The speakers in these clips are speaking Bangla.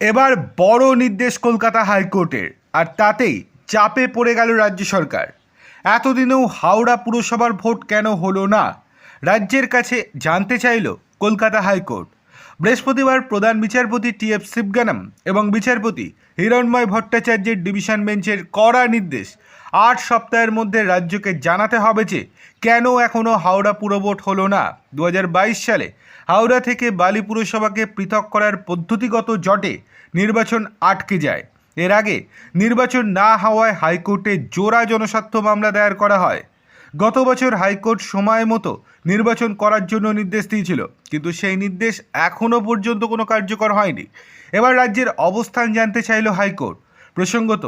এবার বড় নির্দেশ কলকাতা হাইকোর্টের, আর তাতেই চাপে পড়ে গেল রাজ্য সরকার। এতদিনেও হাওড়া পুরসভার ভোট কেন হলো না? রাজ্যের কাছে জানতে চাইল কলকাতা হাইকোর্ট। বৃহস্পতিবার প্রধান বিচারপতি টি এফ শিবগানাম এবং বিচারপতি হিরণময় ভট্টাচার্যের ডিভিশন বেঞ্চের কড়া নির্দেশ। আট সপ্তাহের মধ্যে রাজ্যকে জানাতে হবে যে, কেন এখনও হাওড়া পুরভোট হলো না? দু হাজার বাইশ সালে হাওড়া থেকে বালি পুরসভাকে পৃথক করার পদ্ধতিগত জটে নির্বাচন আটকে যায়। এর আগে নির্বাচন না হওয়ায় হাইকোর্টে জোড়া জনস্বার্থ মামলা দায়ের করা হয়। গত বছর হাইকোর্ট সময় মতো নির্বাচন করার জন্য নির্দেশ দিয়েছিল, কিন্তু সেই নির্দেশ এখনও পর্যন্ত কোনো কার্যকর হয়নি। এবার রাজ্যের অবস্থান জানতে চাইল হাইকোর্ট। প্রসঙ্গত,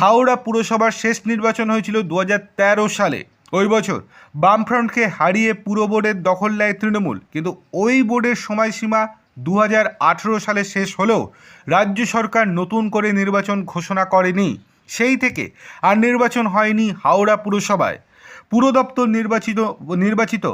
হাওড়া পুরসভার শেষ নির্বাচন হয়েছিল দু হাজার তেরো সালে। ওই বছর বামফ্রন্টকে হারিয়ে পুরো বোর্ডের দখল নেয় তৃণমূল, কিন্তু ওই বোর্ডের সময়সীমা দু হাজার আঠেরো সালে শেষ হলেও রাজ্য সরকার নতুন করে নির্বাচন ঘোষণা করেনি। সেই থেকে আর নির্বাচন হয়নি হাওড়া পুরসভায়। পুর দপ্তর নির্বাচিত নির্বাচিত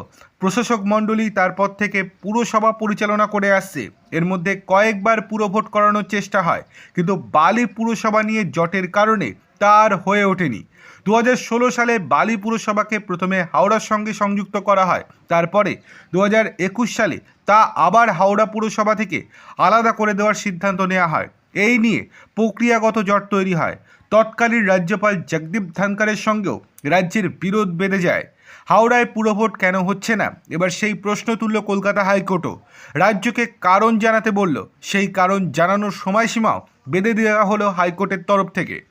প্রশাসক মণ্ডলী তারপর থেকে পুরসভা পরিচালনা করে আসছে। এর মধ্যে কয়েকবার পুরভোট করানোর চেষ্টা হয়, কিন্তু বালি পুরসভা নিয়ে জটের কারণে তার হয়ে ওঠেনি। দু হাজার ষোলো সালে বালি পুরসভাকে প্রথমে হাওড়ার সঙ্গে সংযুক্ত করা হয়, তারপরে দু হাজার একুশ সালে তা আবার হাওড়া পুরসভা থেকে আলাদা করে দেওয়ার সিদ্ধান্ত নেওয়া হয়। এই নিয়ে প্রক্রিয়াগত জট তৈরি হয়। তৎকালীন রাজ্যপাল জগদীপ ধানকারের সঙ্গেও রাজ্যের বিরোধ বেড়ে যায়। হাওড়ায় পুরভোট কেন হচ্ছে না? এবার সেই প্রশ্ন তুলল কলকাতা হাইকোর্টও। রাজ্যকে কারণ জানাতে বলল, সেই কারণ জানানোর সময়সীমাও বেঁধে দেওয়া হলো হাইকোর্টের তরফ থেকে।